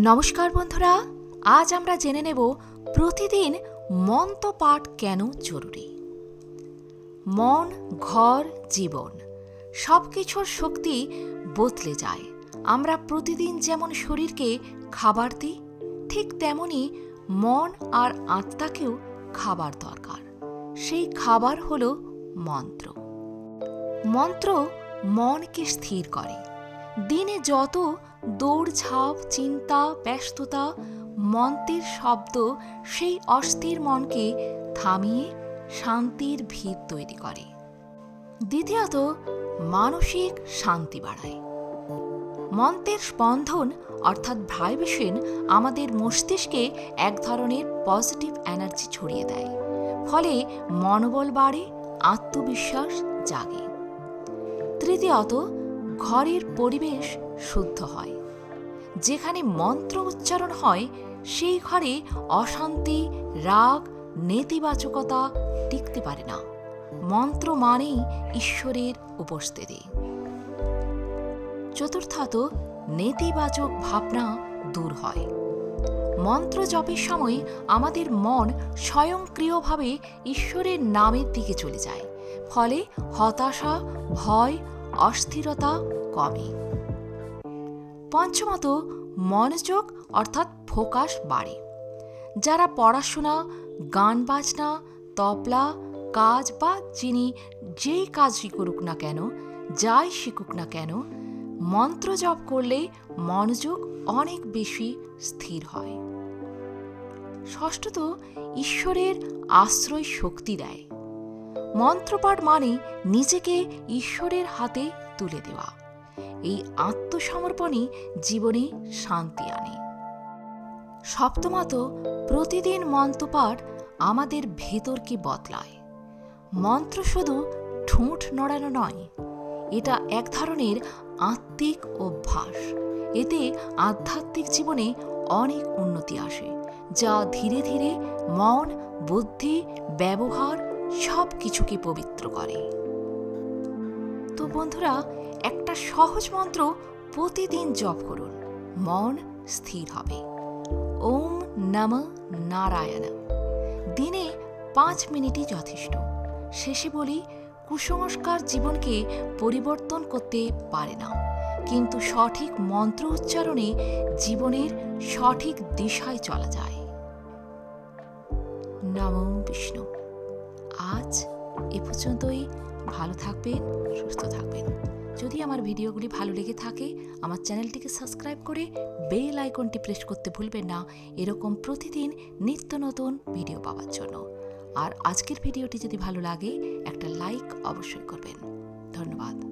নমস্কার বন্ধুরা, আজ আমরা জেনে নেব প্রতিদিন মন্ত্র পাঠ কেন জরুরি? মন, ঘর, জীবন সব কিছুর শক্তি বদলে যায়। আমরা প্রতিদিন যেমন শরীরকে খাবার দিই, ঠিক তেমনি মন আর আত্মাকেও খাবার দরকার। সেই খাবার হলো মন্ত্র। মন্ত্র মনকে স্থির করে। দিনে যত দৌড়ঝাঁপ চিন্তা, ব্যস্ততা মন্ত্রের শব্দ, সেই অস্থির মনকে থামিয়ে শান্তির ভিত তৈরি করে। দ্বিতীয়ত, মানসিক শান্তি বাড়ায়। মন্ত্রের স্পন্দন অর্থাৎ ভাইব্রেশন, আমাদের মস্তিষ্কে এক ধরনের পজিটিভ এনার্জি ছড়িয়ে দেয়। ফলে মনোবল বাড়ে, আত্মবিশ্বাস জাগে। তৃতীয়ত ঘরের পরিবেশ শুদ্ধ হয়। যেখানে মন্ত্র উচ্চারণ হয়, সেই ঘরে অশান্তি, রাগ, নেতিবাচকতা টিকতে পারে না। মন্ত্র মানেই ঈশ্বরের উপস্থিতি। চতুর্থত, নেতিবাচক ভাবনা দূর হয়। মন্ত্র জপের সময় আমাদের মন স্বয়ংক্রিয়ভাবে ঈশ্বরের নামের দিকে চলে যায়। ফলে হতাশা, ভয় অস্থিরতা কমে। পঞ্চমত, মনোযোগ অর্থাৎ ফোকাস বাড়ে। যারা পড়াশোনা, গান বাজনা, তবলা, কাজ বা যিনি যেই কাজই করুক না কেন, যাই শিখুক না কেন, মন্ত্র জপ করলে মনোযোগ অনেক বেশি স্থির হয়। ষষ্ঠত, ঈশ্বরের আশ্রয় শক্তি দেয়। মন্ত্রপাঠ মানে নিজেকে ঈশ্বরের হাতে তুলে দেওয়া। এই আত্মসমর্পণই জীবনে শান্তি আনে। সপ্তমত, প্রতিদিন মন্ত্রপাঠ আমাদের ভেতরকে বদলায়। মন্ত্র শুধু ঠোঁট নড়ানো নয়, এটা এক ধরনের আত্মিক অভ্যাস। এতে আধ্যাত্মিক জীবনে অনেক উন্নতি আসে, যা ধীরে ধীরে মন, বুদ্ধি, ব্যবহার সব কিছুকে পবিত্র করে? তো বন্ধুরা, একটা সহজ মন্ত্র প্রতিদিন জপ করুন। মন স্থির হবে। ওম নম নারায়ণ। দিনে পাঁচ মিনিটই যথেষ্ট। শেষে বলি, কুসংস্কার জীবনকে পরিবর্তন করতে পারে না। কিন্তু সঠিক মন্ত্র উচ্চারণে জীবনের সঠিক দিশায় চলা যায়। নম বিষ্ণু। আজ এ পর্যন্তই। ভালো থাকবেন, সুস্থ থাকবেন। যদি আমার ভিডিওগুলি ভালো লেগে থাকে, আমার চ্যানেলটিকে সাবস্ক্রাইব করে বেল আইকনটি প্রেস করতে ভুলবেন না। এরকম প্রতিদিন নিত্য নতুন ভিডিও পাওয়ার জন্য। আর আজকের ভিডিওটি যদি ভালো লাগে, একটা লাইক অবশ্যই করবেন। ধন্যবাদ।